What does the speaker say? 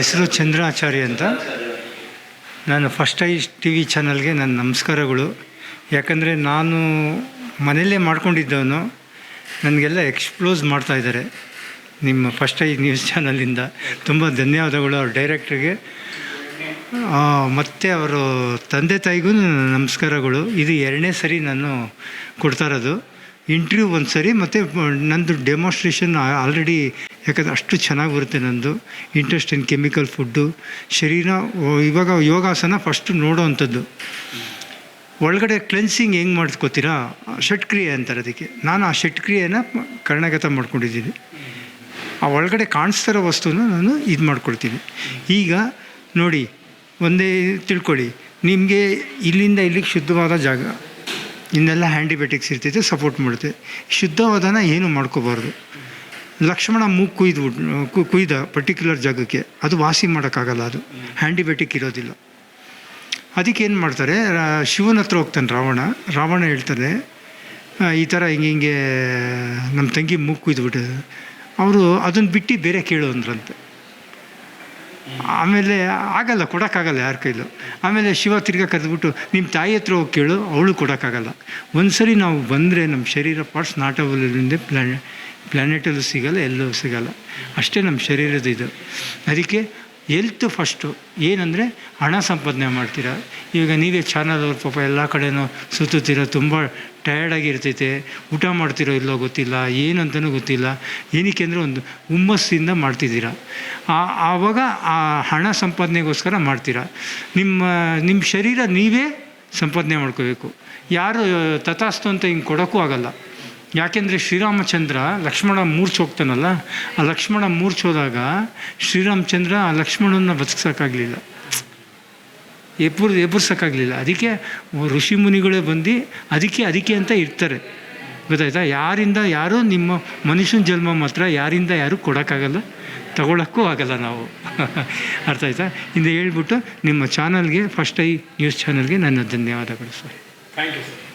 ಹೆಸರು ಚಂದ್ರಾಚಾರ್ಯ ಅಂತ. ನಾನು ಫಸ್ಟ್ ಐ ಟಿ ವಿ ಚಾನಲ್ಗೆ ನನ್ನ ನಮಸ್ಕಾರಗಳು. ಯಾಕಂದರೆ ನಾನು ಮನೆಯಲ್ಲೇ ಮಾಡ್ಕೊಂಡಿದ್ದವನು. ನನಗೆಲ್ಲ ಎಕ್ಸ್ಪ್ಲೋಸ್ ಮಾಡ್ತಾ ಇದ್ದಾರೆ. ನಿಮ್ಮ ಫಸ್ಟ್ ಐ ನ್ಯೂಸ್ ಚಾನಲಿಂದ ತುಂಬ ಧನ್ಯವಾದಗಳು ಅವ್ರ ಡೈರೆಕ್ಟ್ರಿಗೆ ಮತ್ತು ಅವರು ತಂದೆ ತಾಯಿಗೂ ನಮಸ್ಕಾರಗಳು. ಇದು ಎರಡನೇ ಸರಿ ನಾನು ಕೊಡ್ತಾ ಇರೋದು. ಇಂಟ್ರ್ಯೂ ಒಂದು ಸರಿ ಮತ್ತು ನಂದು ಡೆಮೋಸ್ಟ್ರೇಷನ್ ಆಲ್ರೆಡಿ ಯಾಕಂದರೆ ಅಷ್ಟು ಚೆನ್ನಾಗಿ ಬರುತ್ತೆ ನಂದು. ಇಂಟ್ರೆಸ್ಟ್ ಇನ್ ಕೆಮಿಕಲ್ ಫುಡ್ಡು ಶರೀರ ಇವಾಗ ಯೋಗಾಸನ ಫಸ್ಟು ನೋಡೋ ಅಂಥದ್ದು ಒಳಗಡೆ ಕ್ಲೆನ್ಸಿಂಗ್ ಹೆಂಗೆ ಮಾಡ್ಕೋತೀರಾ ಷಟ್ಕ್ರಿಯೆ ಅಂತಾರೆ ಅದಕ್ಕೆ. ನಾನು ಆ ಷಟ್ಕ್ರಿಯೆನ ಕರ್ಣಗತ ಮಾಡ್ಕೊಂಡಿದ್ದೀನಿ. ಆ ಒಳಗಡೆ ಕಾಣಿಸ್ತಿರೋ ವಸ್ತುನ ನಾನು ಇದು ಮಾಡ್ಕೊಳ್ತೀನಿ. ಈಗ ನೋಡಿ, ಒಂದೇ ತಿಳ್ಕೊಳ್ಳಿ. ನಿಮಗೆ ಇಲ್ಲಿಂದ ಇಲ್ಲಿಗೆ ಶುದ್ಧವಾದ ಜಾಗ. ಇನ್ನೆಲ್ಲ ಆ್ಯಂಟಿಬಯೋಟಿಕ್ಸ್ ಇರ್ತೈತೆ ಸಪೋರ್ಟ್ ಮಾಡುತ್ತೆ. ಶುದ್ಧವಾದನ ಏನು ಮಾಡ್ಕೋಬಾರ್ದು? ಲಕ್ಷ್ಮಣ ಮೂಗು ಕುಯ್ದು ಕುಯ್ದ ಪರ್ಟಿಕ್ಯುಲರ್ ಜಾಗಕ್ಕೆ. ಅದು ವಾಸಿ ಮಾಡೋಕ್ಕಾಗಲ್ಲ ಅದು. ಹ್ಯಾಂಡಿಬಯೋಟಿಕ್ ಇರೋದಿಲ್ಲ. ಅದಕ್ಕೆ ಏನು ಮಾಡ್ತಾರೆ ಶಿವನ ಹತ್ರ ಹೋಗ್ತಾನೆ ರಾವಣ. ರಾವಣ ಹೇಳ್ತಾನೆ ಈ ಥರ ಹಿಂಗೆ ಹಿಂಗೆ ನಮ್ಮ ತಂಗಿ ಮೂಗು ಕುಯ್ದುಬಿಟ್ಟು ಅವರು ಅದನ್ನು ಬಿಟ್ಟು ಬೇರೆ ಕೇಳು ಅಂದ್ರಂತೆ ಆಮೇಲೆ ಆಗಲ್ಲ, ಕೊಡೋಕ್ಕಾಗಲ್ಲ ಯಾರ ಕೈಲೂ. ಆಮೇಲೆ ಶಿವ ತಿರ್ಗಾ ಕರೆದ್ಬಿಟ್ಟು ನಿಮ್ಮ ತಾಯಿ ಹತ್ರ ಹೋಗಿ ಕೇಳು, ಅವಳು ಕೊಡೋಕ್ಕಾಗಲ್ಲ. ಒಂದು ಸರಿ ನಾವು ಬಂದರೆ ನಮ್ಮ ಶರೀರ ಪಾರ್ಟ್ಸ್ ನಾಟಬಲ್ಲಿಂದ ಪ್ಲಾನೆ ಪ್ಲ್ಯಾನೆಟಲ್ಲೂ ಸಿಗಲ್ಲ, ಎಲ್ಲೂ ಸಿಗಲ್ಲ. ಅಷ್ಟೇ ನಮ್ಮ ಶರೀರದ ಇದು. ಅದಕ್ಕೆ ಎಲ್ತ್ ಫಸ್ಟು ಏನಂದರೆ ಹಣ ಸಂಪಾದನೆ ಮಾಡ್ತೀರಾ. ಈಗ ನೀವೇ ಚಾನಲ್ ಅವ್ರ ಪಾಪ ಎಲ್ಲ ಕಡೆನೂ ಸುತ್ತುತ್ತೀರ ತುಂಬ ಟಯರ್ಡಾಗಿ ಇರ್ತೈತೆ, ಊಟ ಮಾಡ್ತಿರೋ ಇಲ್ಲೋ ಗೊತ್ತಿಲ್ಲ, ಏನಂತಾನೂ ಗೊತ್ತಿಲ್ಲ, ಏನಕ್ಕೆ ಅಂದರೆ ಒಂದು ಹುಮ್ಮಸ್ಸಿಂದ ಮಾಡ್ತಿದ್ದೀರ. ಆವಾಗ ಆ ಹಣ ಸಂಪಾದನೆಗೋಸ್ಕರ ಮಾಡ್ತೀರಾ. ನಿಮ್ಮ ನಿಮ್ಮ ಶರೀರ ನೀವೇ ಸಂಪಾದನೆ ಮಾಡ್ಕೋಬೇಕು. ಯಾರು ತಥಾಸ್ತು ಅಂತ ಹಿಂಗೆ ಕೊಡೋಕ್ಕೂ ಆಗಲ್ಲ. ಯಾಕೆಂದರೆ ಶ್ರೀರಾಮಚಂದ್ರ ಲಕ್ಷ್ಮಣ ಮೂರ್ಛೆ ಹೋಗ್ತಾನಲ್ಲ ಆ ಲಕ್ಷ್ಮಣ ಮೂರ್ಛೆ ಹೋದಾಗ ಶ್ರೀರಾಮಚಂದ್ರ ಆ ಲಕ್ಷ್ಮಣನ ಬದುಕ್ಸೋಕ್ಕಾಗಲಿಲ್ಲ. ಎಬ್ಬರು ಎಬ್ಬರ್ಸೋಕ್ಕಾಗಲಿಲ್ಲ ಅದಕ್ಕೆ ಋಷಿ ಮುನಿಗಳೇ ಬಂದು ಅದಕ್ಕೆ ಅದಕ್ಕೆ ಅಂತ ಇರ್ತಾರೆ. ಗೊತ್ತಾಯ್ತಾ? ಯಾರಿಂದ ಯಾರೂ ನಿಮ್ಮ ಮನುಷ್ಯನ ಜನ್ಮ ಮಾತ್ರ ಯಾರಿಂದ ಯಾರೂ ಕೊಡೋಕ್ಕಾಗಲ್ಲ? ತಗೊಳ್ಳೋಕ್ಕೂ ಆಗಲ್ಲ ನಾವು. ಅರ್ಥ ಆಯ್ತಾ? ಇಂದ ಹೇಳ್ಬಿಟ್ಟು ನಿಮ್ಮ ಚಾನಲ್ಗೆ, ಫಸ್ಟ್ ಐ ನ್ಯೂಸ್ ಚಾನಲ್ಗೆ ನನ್ನ ಧನ್ಯವಾದಗಳು ಸರ್. Thank you sir